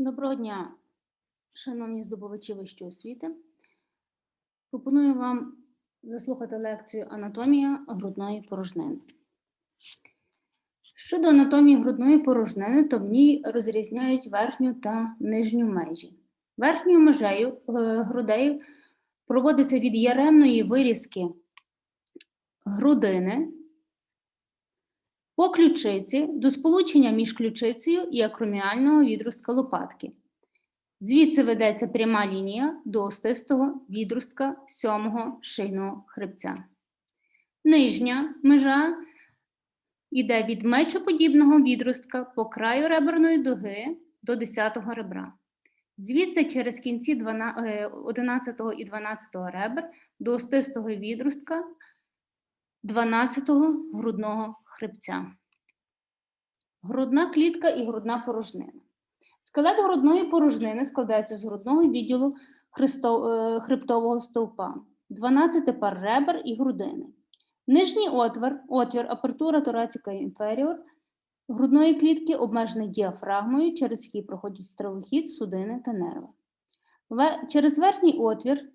Доброго дня, шановні здобувачі вищої освіти. Пропоную вам заслухати лекцію Анатомія грудної порожнини. Щодо анатомії грудної порожнини, то в ній розрізняють верхню та нижню межі. Верхньою межею е, грудей проводиться від яремної вирізки грудини по ключиці до сполучення між ключицею і акроміального відростка лопатки. Звідси ведеться пряма лінія до остистого відростка сьомого шийного хребця. Нижня межа йде від мечоподібного відростка по краю реберної дуги до 10-го ребра. Звідси через кінці 11 і 12 ребер до остистого відростка 12-го грудного хребця. Грудна клітка і грудна порожнина. Скелет грудної порожнини складається з грудного відділу е, хребтового стовпа, 12 пар ребер і грудини. Нижній отвір, отвір апертура торацика інферіор грудної клітки обмежений діафрагмою, через який проходять стравохід, судини та нерви. Через верхній отвір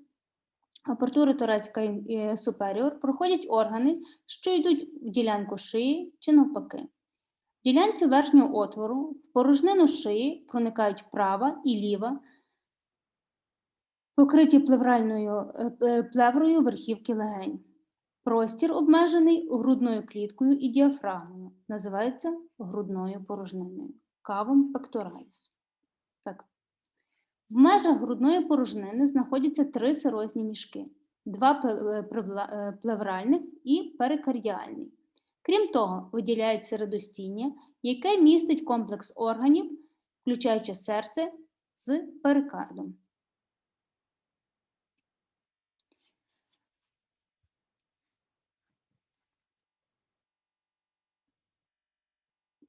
апертури торацика і суперіор проходять органи, що йдуть в ділянку шиї чи навпаки. В ділянці верхнього отвору в порожнину шиї проникають права і ліва, покриті плевральною е, е, плеврою верхівки легень. Простір обмежений грудною кліткою і діафрагмою, називається грудною порожниною кавом пектораліс. В межах грудної порожнини знаходяться три серозні мішки: два е, е, плевральних і перикардіальний. Крім того, виділяють середостіння, яке містить комплекс органів, включаючи серце з перикардом.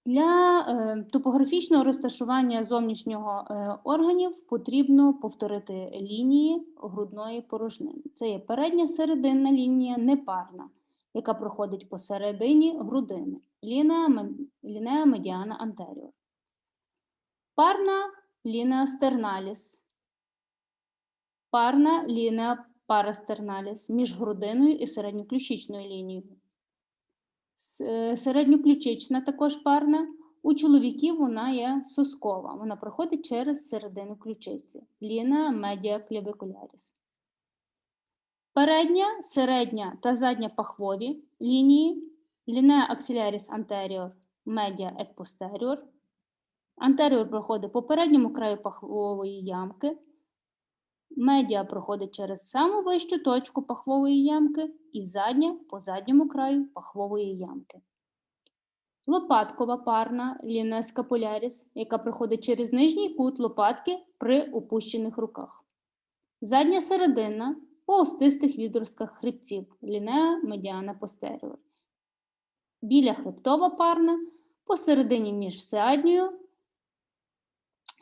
Для е, топографічного розташування зовнішнього е, органів потрібно повторити лінії грудної порожнини. Це є передня серединна лінія непарна, яка проходить посередині грудини. Лінеа медіана антеріор. Парна лінеа стерналіс. Парна лінеа парастерналіс між грудиною і середньоключичною лінією. Е, Середньоключична також парна. У чоловіків вона є соскова. Вона проходить через середину ключиці. Ліна медіа клівікуляріс. Передня, середня та задня пахвові лінії. Лінеа аксиляріс антеріор, медіа et posterior. Антеріор проходить по передньому краю пахвової ямки. Медіа проходить через саму вищу точку пахвової ямки і задня по задньому краю пахвової ямки. Лопаткова парна лінеа скапуляріс, яка проходить через нижній кут лопатки при опущених руках. Задня середина по остистих відростках хребців лінеа медіана постеріор. Біля хребтова парна посередині між задньою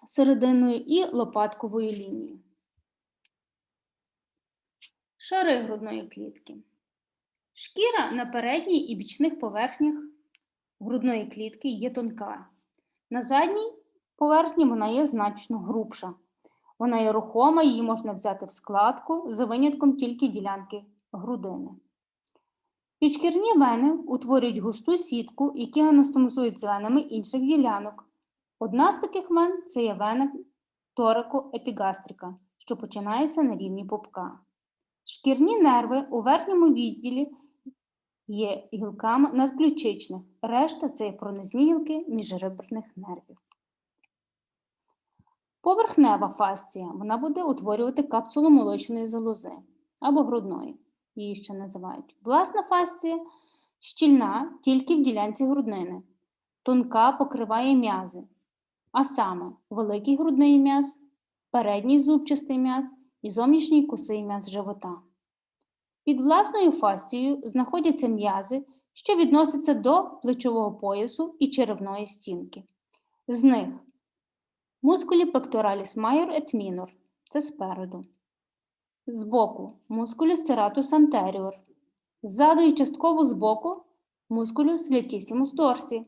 серединою і лопатковою лінією. Шари грудної клітки. Шкіра на передній і бічних поверхнях грудної клітки є тонка. На задній поверхні вона є значно грубша. Вона є рухома, її можна взяти в складку за винятком тільки ділянки грудини. Підшкірні вени утворюють густу сітку, які анастомозують з венами інших ділянок. Одна з таких вен це є вена торико-епігастрика, що починається на рівні попка. Шкірні нерви у верхньому відділі є гілками надключичних, решта це є пронизні гілки міжреберних нервів. Поверхнева фасція вона буде утворювати капсулу молочної залози або грудної, її ще називають. Власна фасція щільна тільки в ділянці груднини, тонка покриває м'язи, а саме великий грудний м'яз, передній зубчастий м'яз і зовнішній косий м'яз живота. Під власною фасцією знаходяться м'язи, що відносяться до плечового поясу і черевної стінки. З них мускулі pectoralis major et minor – це спереду. Збоку мускулюс serratus anterior. Ззаду і частково збоку мускулюс latissimus dorsi.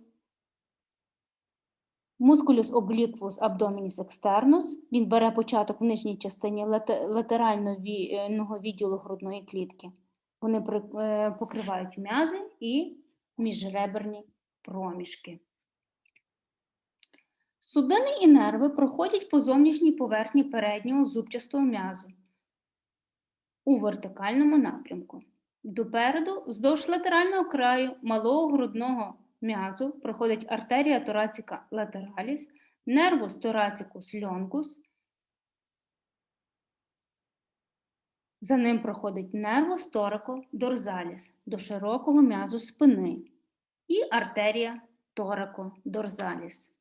Мускулюс обліквус абдомініс екстернус. Він бере початок в нижній частині латерального відділу грудної клітки. Вони е, покривають м'язи і міжреберні проміжки. Судини і нерви проходять по зовнішній поверхні переднього зубчастого м'язу у вертикальному напрямку. Допереду, вздовж латерального краю малого грудного м'язу проходить артерія торацика латераліс, нервус торацикус льонгус. За ним проходить нервус торако дорзаліс до широкого м'язу спини і артерія торако дорзаліс.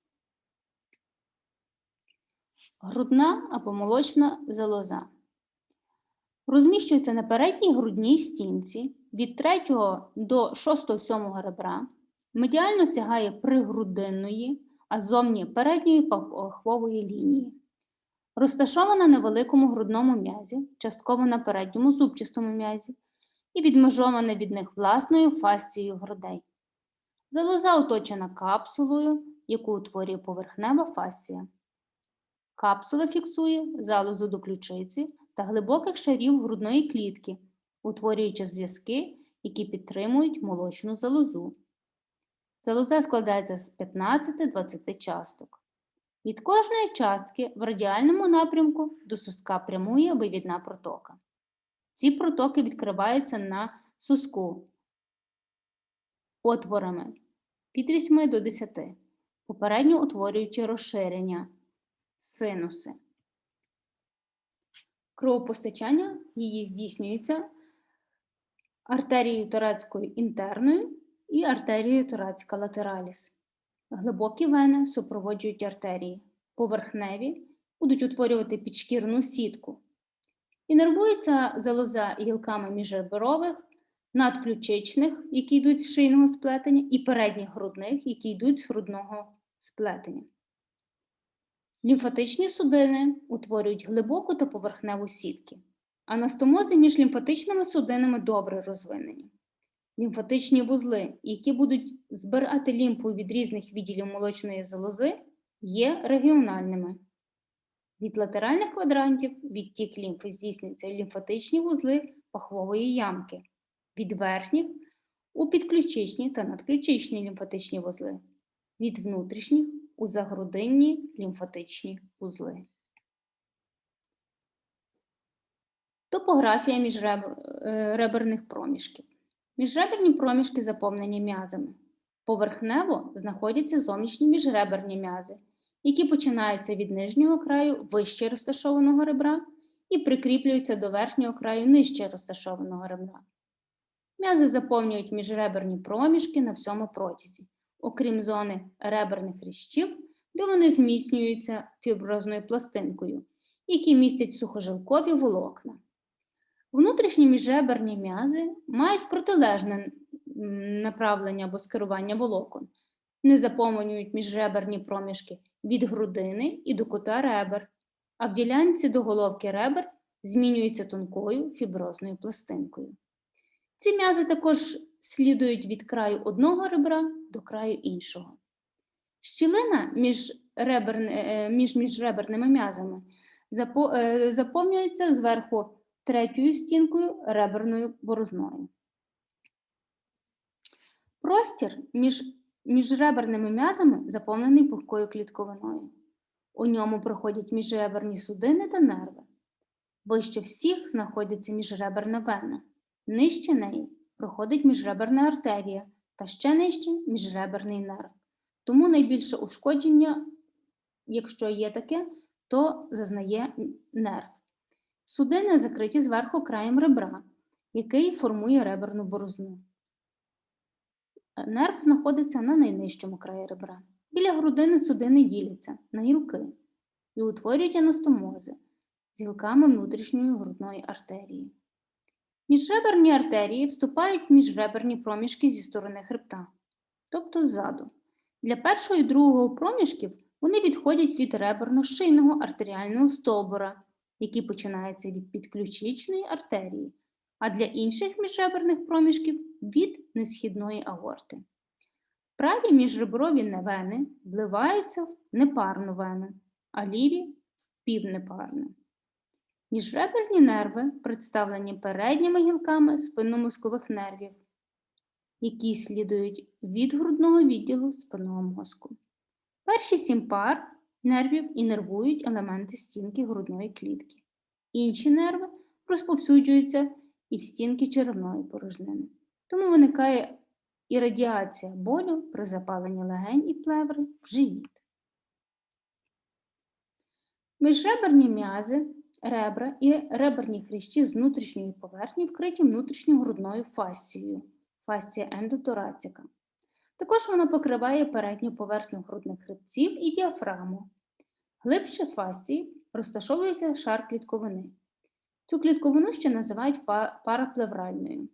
Грудна або молочна залоза. Розміщується на передній грудній стінці від 3 до 6-7 ребра, медіально сягає пригрудинної, а зовні передньої пахвової лінії. Розташована на великому грудному м'язі, частково на передньому зубчастому м'язі і відмежована від них власною фасцією грудей. Залоза оточена капсулою, яку утворює поверхнева фасція. Капсула фіксує залозу до ключиці та глибоких шарів грудної клітки, утворюючи зв'язки, які підтримують молочну залозу. Залоза складається з 15-20 часток. Від кожної частки в радіальному напрямку до сустка прямує вивідна протока. Ці протоки відкриваються на суску отворами від 8 до 10, попередньо утворюючи розширення синуси. Кровопостачання її здійснюється артерією торацькою інтерною і артерією торацька латераліс. Глибокі вени супроводжують артерії. Поверхневі будуть утворювати підшкірну сітку. Інервується залоза гілками міжреберових, надключичних, які йдуть з шийного сплетення, і передніх грудних, які йдуть з грудного сплетення. Лімфатичні судини утворюють глибоку та поверхневу сітки. Анастомози між лімфатичними судинами добре розвинені. Лімфатичні вузли, які будуть збирати лімфу від різних відділів молочної залози, є регіональними. Від латеральних квадрантів відтік лімфи здійснюється лімфатичні вузли пахвової ямки, від верхніх у підключичні та надключичні лімфатичні вузли, від внутрішніх у загрудинні лімфатичні вузли. Топографія міжреберних проміжків. Міжреберні проміжки заповнені м'язами. Поверхнево знаходяться зовнішні міжреберні м'язи, які починаються від нижнього краю вище розташованого ребра і прикріплюються до верхнього краю нижче розташованого ребра. М'язи заповнюють міжреберні проміжки на всьому протязі, окрім зони реберних хрящів, де вони зміцнюються фіброзною пластинкою, які містять сухожилкові волокна. Внутрішні міжреберні м'язи мають протилежне направлення або скерування волокон, не заповнюють міжреберні проміжки від грудини і до кута ребер, а в ділянці до головки ребер змінюються тонкою фіброзною пластинкою. Ці м'язи також слідують від краю одного ребра до краю іншого. Щілина між, реберне- е, між міжреберними м'язами е, заповнюється зверху третьою стінкою реберною борозною. Простір між міжреберними м'язами заповнений пухкою клітковиною. У ньому проходять міжреберні судини та нерви. Вище всіх знаходиться міжреберна вена. Нижче неї проходить міжреберна артерія та ще нижче міжреберний нерв. Тому найбільше ушкодження, якщо є таке, то зазнає нерв. Судини закриті зверху краєм ребра, який формує реберну борозну. Нерв знаходиться на найнижчому краї ребра. Біля грудини судини діляться на гілки і утворюють анастомози з гілками внутрішньої грудної артерії. Міжреберні артерії вступають міжреберні проміжки зі сторони хребта, тобто ззаду. Для першого і другого проміжків вони відходять від реберно-шийного артеріального стовбура, який починається від підключичної артерії, а для інших міжреберних проміжків від несхідної аорти. Праві міжреброві вени вливаються в непарну вену, а ліві в півнепарну. Міжреберні нерви представлені передніми гілками спинномозкових нервів, які слідують від грудного відділу спинного мозку. Перші сім пар нервів інервують елементи стінки грудної клітки. Інші нерви розповсюджуються і в стінки черевної порожнини. Тому виникає і радіація болю при запаленні легень і плеври в живіт. Міжреберні м'язи, ребра і реберні хрящі з внутрішньої поверхні вкриті внутрішньогрудною фасцією, фасція ендотораціка. Також вона покриває передню поверхню грудних хребців і діафрагму. Глибше фасції розташовується шар клітковини. Цю клітковину ще називають па- параплевральною.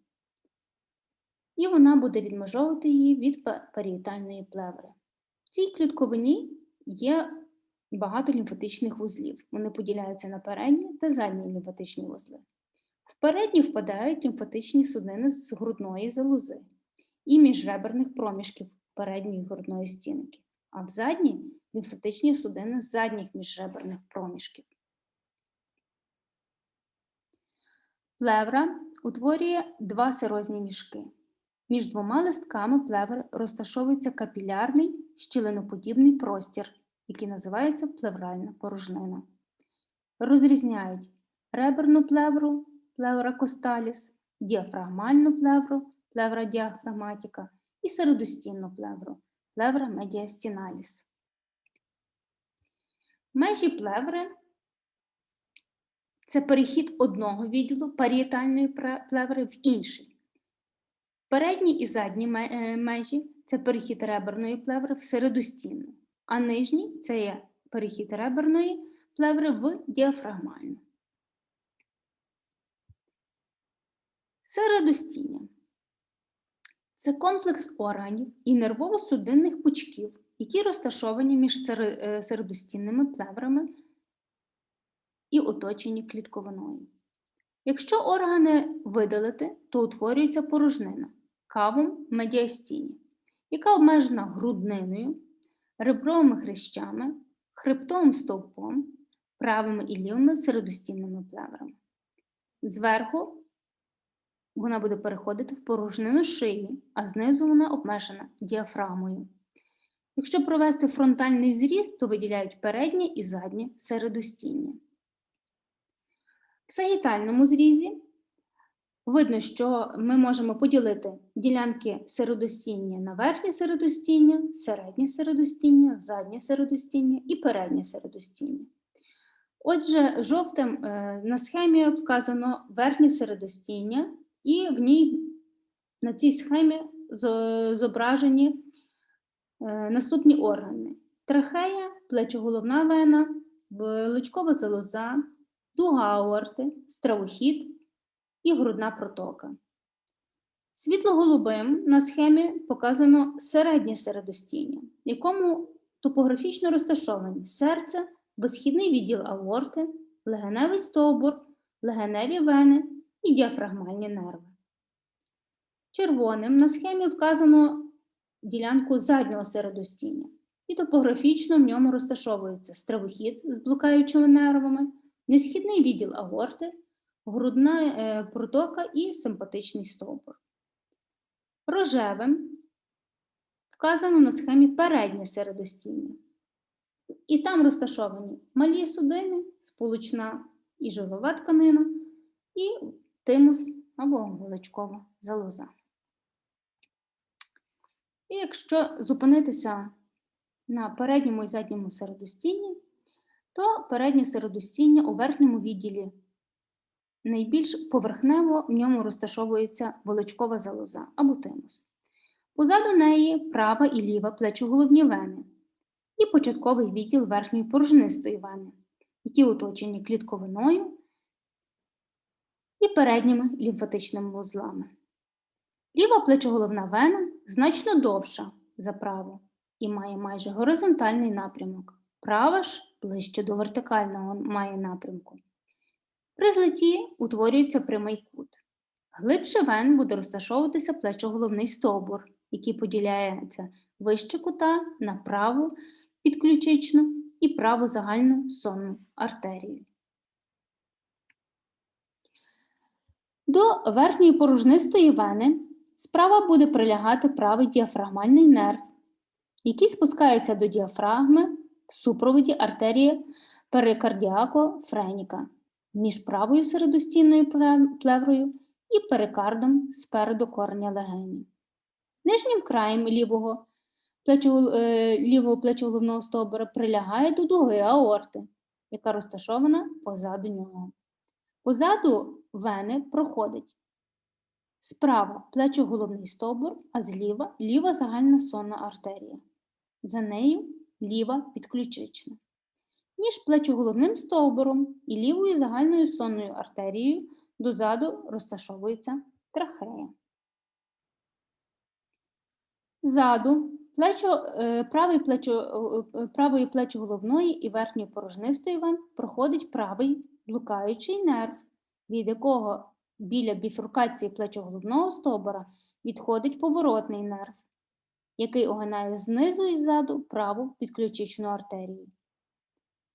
І вона буде відмежовувати її від па- паріетальної плеври. В цій клітковині є багато лімфатичних вузлів. Вони поділяються на передні та задні лімфатичні вузли. В передні впадають лімфатичні судини з грудної залози і міжреберних проміжків передньої грудної стінки, а в задні лімфатичні судини задніх міжреберних проміжків. Плевра утворює два серозні мішки. Між двома листками плеври розташовується капілярний щілиноподібний простір, який називається плевральна порожнина. Розрізняють реберну плевру, плевра косталіс, діафрагмальну плевру, плевра діафрагматіка і середостінну плевру, плевра медіастіналіс. Межі плеври це перехід одного відділу паріетальної пре- плеври в інший. Передні і задні е, межі це перехід реберної плеври в середостінну, а нижні це є перехід реберної плеври в діафрагмальну. Середостіння це комплекс органів і нервово-судинних пучків, які розташовані між е, середостінними плеврами і оточені клітковиною. Якщо органи видалити, то утворюється порожнина кавум медіастіні, яка обмежена грудниною, ребровими хрящами, хребтовим стовпом, правими і лівими середостінними плеврами. Зверху вона буде переходити в порожнину шиї, а знизу вона обмежена діафрагмою. Якщо провести фронтальний зріз, то виділяють переднє і заднє середостіння. В сагітальному зрізі видно, що ми можемо поділити ділянки середостіння на верхнє середостіння, середнє середостіння, заднє середостіння і переднє середостіння. Отже, жовтим е, на схемі вказано верхнє середостіння, і в ній на цій схемі зображені е, наступні органи: трахея, плечоголовна вена, личкова залоза, дуга аорти, стравохід і грудна протока. Світло-голубим на схемі показано середнє середостіння, якому топографічно розташовані серце, висхідний відділ аорти, легеневий стовбур, легеневі вени і діафрагмальні нерви. Червоним на схемі вказано ділянку заднього середостіння, і топографічно в ньому розташовується стравохід з блукаючими нервами, несхідний відділ аорти, грудна е, протока і симпатичний стовбур. Рожевим вказано на схемі переднє середостіння. І там розташовані малі судини, сполучна і жирова тканина, і тимус або величкова залоза. І якщо зупинитися на передньому і задньому середостінні, то переднє середостіння у верхньому відділі найбільш поверхнево в ньому розташовується величкова залоза або тимус. Позаду неї права і ліва плечоголовні вени і початковий відділ верхньої порожнистої вени, які оточені клітковиною і передніми лімфатичними вузлами. Ліва плечоголовна вена значно довша за праву і має майже горизонтальний напрямок. Права ж ближче до вертикального має напрямку. При злиті утворюється прямий кут. Глибше вен буде розташовуватися плечоголовний стовбур, який поділяється вище кута на праву підключичну і праву загальну сонну артерію. До верхньої порожнистої вени справа буде прилягати правий діафрагмальний нерв, який спускається до діафрагми в супроводі артерії перикардіако-френіка між правою середостінною плеврою і перикардом спереду кореня легені. Нижнім краєм лівого плечого, е, лівого плечоголовного стовбура прилягає до дуги аорти, яка розташована позаду нього. Позаду вени проходить справа плечоголовний стовбур, а зліва ліва загальна сонна артерія. За нею ліва підключична. Між плечоголовним стовбуром і лівою загальною сонною артерією дозаду розташовується трахея. Ззаду плечо, е, правий плечо, е, правої плечоголовної і верхньої порожнистої вен проходить правий блукаючий нерв, від якого біля біфуркації плечоголовного стовбура відходить поворотний нерв, який огинає знизу і ззаду праву підключичну артерію.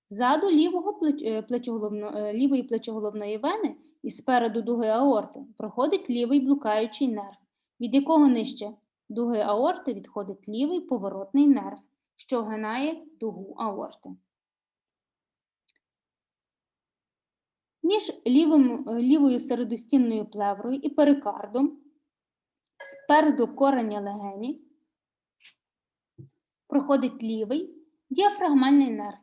Ззаду лівого е, плечоголовно- лівої плечоголовної вени і спереду дуги аорти проходить лівий блукаючий нерв, від якого нижче дуги аорти відходить лівий поворотний нерв, що огинає дугу аорти. Між лівим, лівою середостінною плеврою і перикардом спереду кореня легені проходить лівий діафрагмальний нерв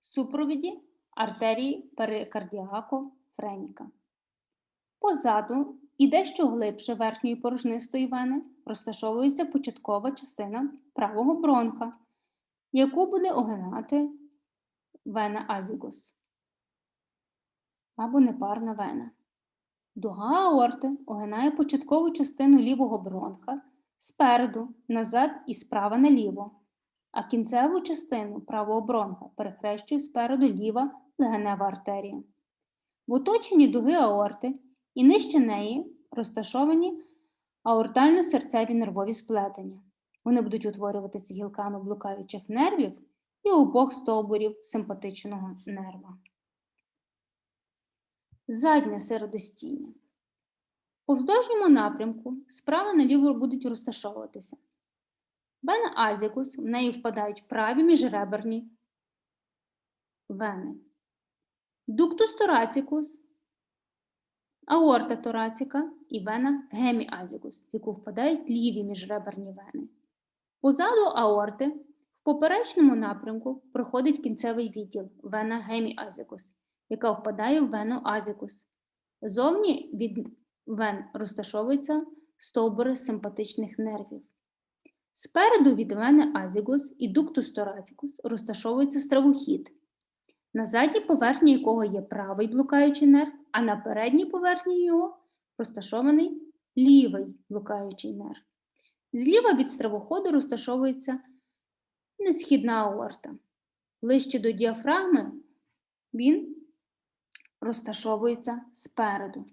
в супровіді артерії перикардіако-френіка. Позаду і дещо глибше верхньої порожнистої вени розташовується початкова частина правого бронха, яку буде огинати вена азігус або непарна вена. Дуга аорти огинає початкову частину лівого бронха спереду, назад і справа наліво, а кінцеву частину правого бронха перехрещує спереду ліва легенева артерія. В оточенні дуги аорти і нижче неї розташовані аортально-серцеві нервові сплетення. Вони будуть утворюватися гілками блукаючих нервів і обох стовбурів симпатичного нерва. Заднє середостіння. У вздовжньому напрямку справа наліво будуть розташовуватися. Вена азікус, в неї впадають праві міжреберні вени. Дуктус торацікус, аорта тораціка і вена геміазікус, в яку впадають ліві міжреберні вени. Позаду аорти в поперечному напрямку проходить кінцевий відділ вена геміазікус, яка впадає в вену азікус. Зовні від вен розташовуються стовбури симпатичних нервів. Спереду від вени азігус і дуктус торацікус розташовується стравохід, на задній поверхні якого є правий блукаючий нерв, а на передній поверхні його розташований лівий блукаючий нерв. Зліва від стравоходу розташовується несхідна аорта. Ближче до діафрагми він розташовується спереду.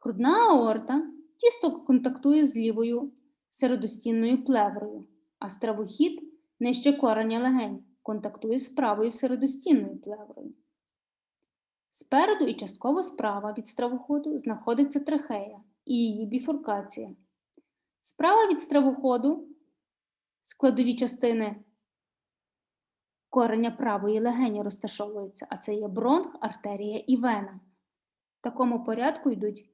Грудна аорта тісто контактує з лівою середостінною плеврою, а стравохід нижче кореня легень контактує з правою середостінною плеврою. Спереду і частково справа від стравоходу знаходиться трахея і її біфуркація. Справа від стравоходу складові частини кореня правої легені розташовуються, а це є бронх, артерія і вена. В такому порядку йдуть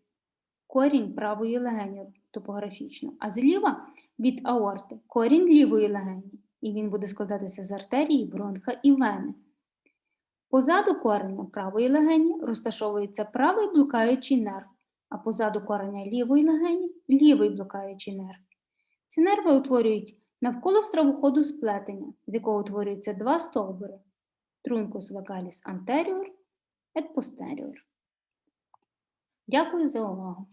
корінь правої легені топографічно, а зліва від аорти корінь лівої легені, і він буде складатися з артерії, бронха і вени. Позаду кореня правої легені розташовується правий блукаючий нерв, а позаду кореня лівої легені лівий блукаючий нерв. Ці нерви утворюють навколо стравоходу сплетення, з якого утворюються два стовбури трункус вагаліс anterior et posterior. Дякую за увагу.